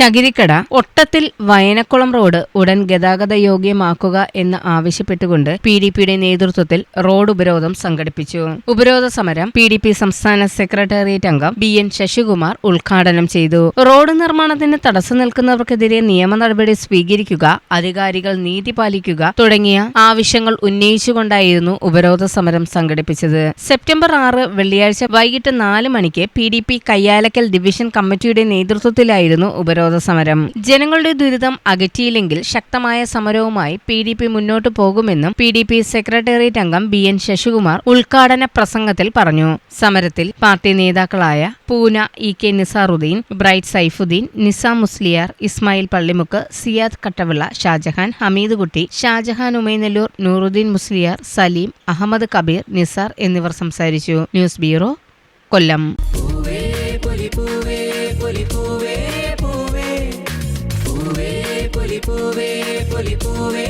Chakirikkada ഒട്ടത്തിൽ വയനക്കുളം road ഉടൻ ഗതാഗത യോഗ്യമാക്കുക എന്ന് ആവശ്യപ്പെട്ടുകൊണ്ട് പി ഡി പിയുടെ നേതൃത്വത്തിൽ റോഡ് ഉപരോധം സംഘടിപ്പിച്ചു. ഉപരോധ സമരം പി ഡി പി സംസ്ഥാന സെക്രട്ടേറിയറ്റ് അംഗം ബി എൻ ശശികുമാർ ഉദ്ഘാടനം ചെയ്തു. റോഡ് നിർമ്മാണത്തിന് തടസ്സം നിൽക്കുന്നവർക്കെതിരെ നിയമ നടപടി സ്വീകരിക്കുക അധികാരികൾ നീതി പാലിക്കുക തുടങ്ങിയ ആവശ്യങ്ങൾ ഉന്നയിച്ചുകൊണ്ടായിരുന്നു ഉപരോധ സമരം സംഘടിപ്പിച്ചത്. സെപ്റ്റംബർ ആറ് വെള്ളിയാഴ്ച വൈകിട്ട് നാല് മണിക്ക് P D P Kayyalakkal division കമ്മിറ്റിയുടെ നേതൃത്വത്തിലായിരുന്നു ഉപരോധ സമരം ജനങ്ങളുടെ ദുരിതം അകറ്റിയില്ലെങ്കിൽ ശക്തമായ സമരവുമായി പി ഡി പി മുന്നോട്ടു പോകുമെന്നും പി ഡി പി സെക്രട്ടേറിയറ്റ് അംഗം ബി എൻ ശശികുമാർ ഉദ്ഘാടന പ്രസംഗത്തിൽ പറഞ്ഞു. സമരത്തിൽ പാർട്ടി നേതാക്കളായ Poona E K Nizaruddin Bright Saifuddin Nizam Musliyar Ismail Pallimukku Siyad Kattavila Shajahan Hameed Kutty Shajahan Umayanallur Nooruddeen Musliyar Saleem Ahmed Kabir Nisar എന്നിവർ സംസാരിച്ചു. News bureau Kollam. பூவே பொலி பூவே